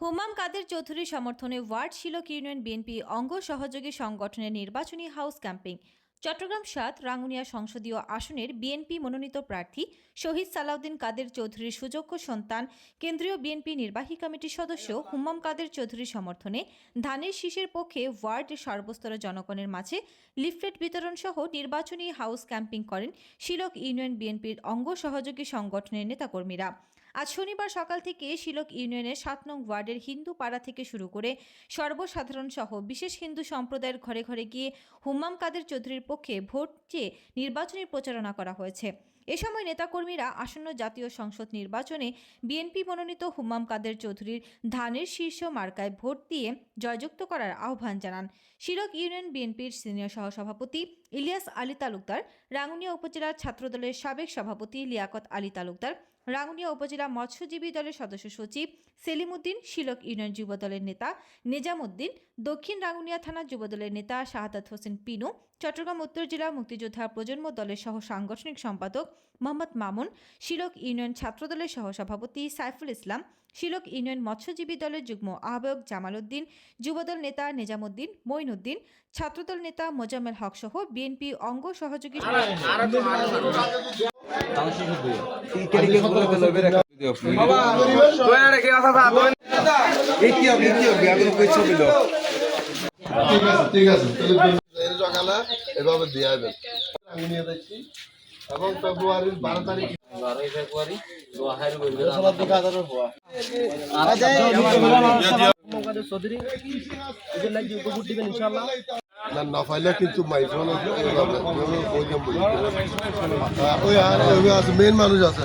হুমাম কাদের চৌধুরীর সমর্থনে ওয়ার্ড শিলক union BNP অঙ্গ সহযোগী সংগঠনের নির্বাচনী হাউস ক্যাম্পিং। চট্টগ্রাম সাত, রাঙ্গুনিয়া সংসদীয় আসনের বিএনপি মনোনীত প্রার্থী শহীদ সালাউদ্দিন কাদের চৌধুরীর সুযোগ্য সন্তান, কেন্দ্রীয় বিএনপি নির্বাহী কমিটির সদস্য হুম্মাম কাদের চৌধুরীর সমর্থনে ধানের শীষের পক্ষে ওয়ার্ড সর্বস্তরের জনগণের মাঝে লিফলেট বিতরণ সহ নির্বাচনী হাউস ক্যাম্পিং করেন শিলক ইউনিয়ন বিএনপির অঙ্গ সহযোগী সংগঠনের নেতাকর্মীরা। আজ শনিবার সকাল থেকে শিলক ইউনিয়নের সাত নং ওয়ার্ডের হিন্দু পাড়া থেকে শুরু করে সর্বসাধারণ সহ বিশেষ হিন্দু সম্প্রদায়ের ঘরে ঘরে গিয়ে হুম্মাম কাদের চৌধুরীর পক্ষে ভোট চেয়ে নির্বাচনী প্রচারণা করা হয়েছে। এ সময় নেতাকর্মীরা আসন্ন জাতীয় সংসদ নির্বাচনে বিএনপি মনোনীত হুম্মাম কাদের চৌধুরীর ধানের শীর্ষ মার্কায় ভোট দিয়ে জয়যুক্ত করার আহ্বান জানান। শিলক ইউনিয়ন বিএনপির সিনিয়র সহসভাপতি ইলিয়াস আলী তালুকদার, রাঙ্গুনিয়া উপজেলার ছাত্রদলের সাবেক সভাপতি লিয়াকত আলী তালুকদার রাঙ্গুনিয়া উপজেলা মৎস্যজীবী দলের সদস্য সচিব সেলিম উদ্দিন শিলক ইউনিয়ন যুব দলের নেতা নিজাম উদ্দিন দক্ষিণ রাঙ্গুনিয়া থানা যুব দলের নেতা শাহাদাত হোসেন পিনু চট্টগ্রাম উত্তর জেলা মুক্তিযোদ্ধা প্রজন্ম দলের সহ সাংগঠনিক সম্পাদক মোহাম্মদ মামুন শিলক ইউনিয়ন ছাত্রদলের সহ সভাপতি সাইফুল ইসলাম শিলক ইউনিয়ন মৎস্যজীবী দলের যুগ্ম আহ্বায়ক জামাল উদ্দিন যুবদল নেতা নিজামুদ্দিন মঈনুদ্দিন ছাত্রদল নেতা মোজাম্মেল হক সহ বিএনপি অঙ্গ সহযোগী ঠিক আছে ঠিক আছে এভাবে দিয়ে আসবেন আমি নিয়ে যাচ্ছি। এবং ফেব্রুয়ারির বারো তারিখ বারোই ফেব্রুয়ারি দু হাজার না না পাইলে কিন্তু মাইফোন ওই আছে মেন মানুষ আছে।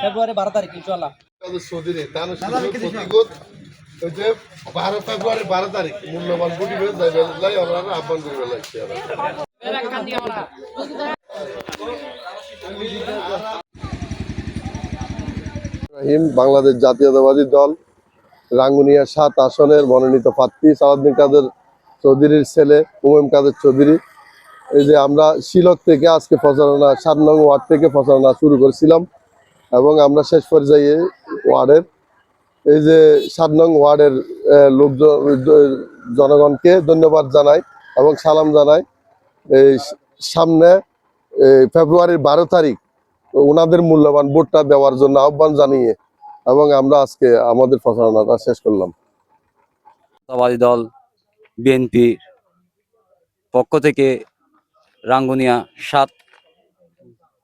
ফেব্রুয়ারি বারো তারিখ ইনশাল্লাহ বারো ফেব্রুয়ারি বারো তারিখ মূল্যবান বাংলাদেশ জাতীয়তাবাদী দল রাঙ্গুনিয়া সাত আসনের মনোনীত প্রার্থী, সালাউদ্দিন কাদের চৌধুরীর ছেলে উমেম কাদের চৌধুরী। এই যে আমরা শিলক থেকে আজকে প্রচারণা, সাত নং ওয়ার্ড থেকে প্রচারণা শুরু করেছিলাম এবং আমরা শেষ পর্যায়ে ওয়ার্ডের এই যে সাত নং ওয়ার্ডের লোকজন, জনগণকে ধন্যবাদ জানাই এবং সালাম জানাই। এই সামনে ফেব্রুয়ারির বারো তারিখ, ওনাদের মূল্যবান ভোটটা দেওয়ার জন্য আহ্বান জানিয়ে এবং আমরা আজকে আমাদের প্রচারণাটা শেষ করলাম। জাতীয়তাবাদী দল বিএনপির পক্ষ থেকে রাঙ্গুনিয়া সাত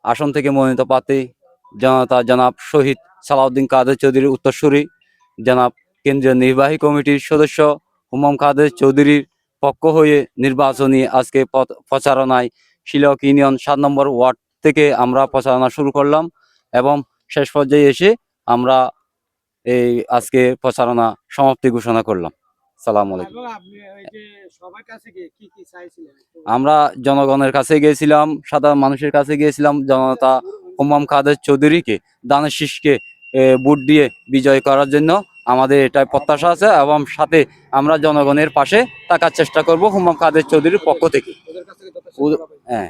আসন থেকে মনোনীত প্রার্থী জনতা জনাব শহীদ সালাউদ্দিন কাদের চৌধুরীর উত্তরসূরি, জনাব কেন্দ্রীয় নির্বাহী কমিটির সদস্য হুমাম কাদের চৌধুরীর পক্ষ হয়ে নির্বাচনী আজকে প্রচারণায় শিলক ইউনিয়ন সাত নম্বর ওয়ার্ড থেকে আমরা প্রচারণা শুরু করলাম এবং শেষ পর্যায়ে এসে আমরা এই আজকে প্রচারণা সমাপ্তি ঘোষণা করলাম। সালাম আলাইকুম। আমরা জনগণের কাছে গিয়েছিলাম সাধারণ মানুষের কাছে গিয়েছিলাম জনতা হুমাম কাদের চৌধুরীকে দানের শীষকে ভোট দিয়ে বিজয় করার জন্য আমাদের এটাই প্রত্যাশা আছে এবং সাথে আমরা জনগণের পাশে থাকার চেষ্টা করব হুমাম কাদের চৌধুরীর পক্ষ থেকে। হ্যাঁ।